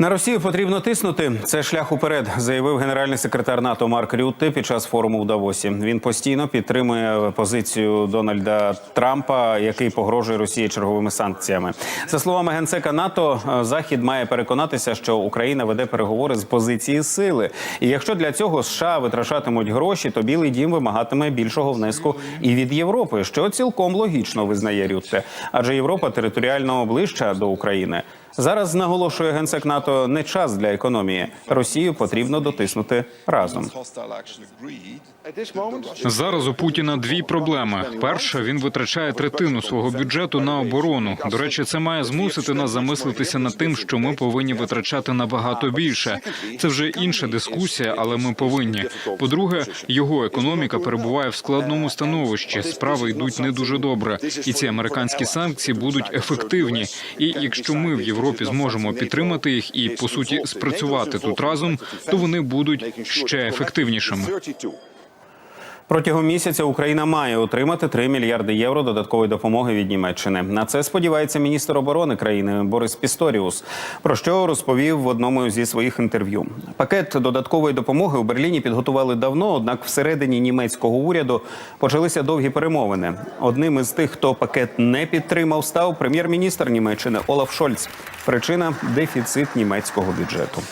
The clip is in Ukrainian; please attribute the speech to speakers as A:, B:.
A: На Росію потрібно тиснути. Це шлях уперед, заявив генеральний секретар НАТО Марк Рютте під час форуму в Давосі. Він постійно підтримує позицію Дональда Трампа, який погрожує Росії черговими санкціями. За словами генсека НАТО, е, Захід має переконатися, що Україна веде переговори з позиції сили. І якщо для цього США витрачатимуть гроші, то Білий Дім вимагатиме більшого внеску і від Європи, що цілком логічно визнає Рютте. Адже Європа територіально ближча до України. Зараз наголошує генсек НАТО не час для економії. Росію потрібно дотиснути разом.
B: Зараз у Путіна дві проблеми. Перша він витрачає третину свого бюджету на оборону. До речі, це має змусити нас замислитися над тим, що ми повинні витрачати набагато більше. Це вже інша дискусія, але ми повинні. По-друге, його економіка перебуває в складному становищі. Справи йдуть не дуже добре, і ці американські санкції будуть ефективні. І якщо ми в Європі зможемо підтримати їх і по суті спрацювати тут разом, то вони будуть ще ефективнішими.
A: Протягом місяця Україна має отримати 3 мільярди євро додаткової допомоги від Німеччини. На це сподівається міністр оборони країни Борис Пісторіус, про що розповів в одному зі своїх інтерв'ю. Пакет додаткової допомоги у Берліні підготували давно однак всередині німецького уряду почалися довгі перемовини. Одним із тих, хто пакет не підтримав, став прем'єр-міністр Німеччини Олаф Шольц. Причина дефіцит німецького бюджету.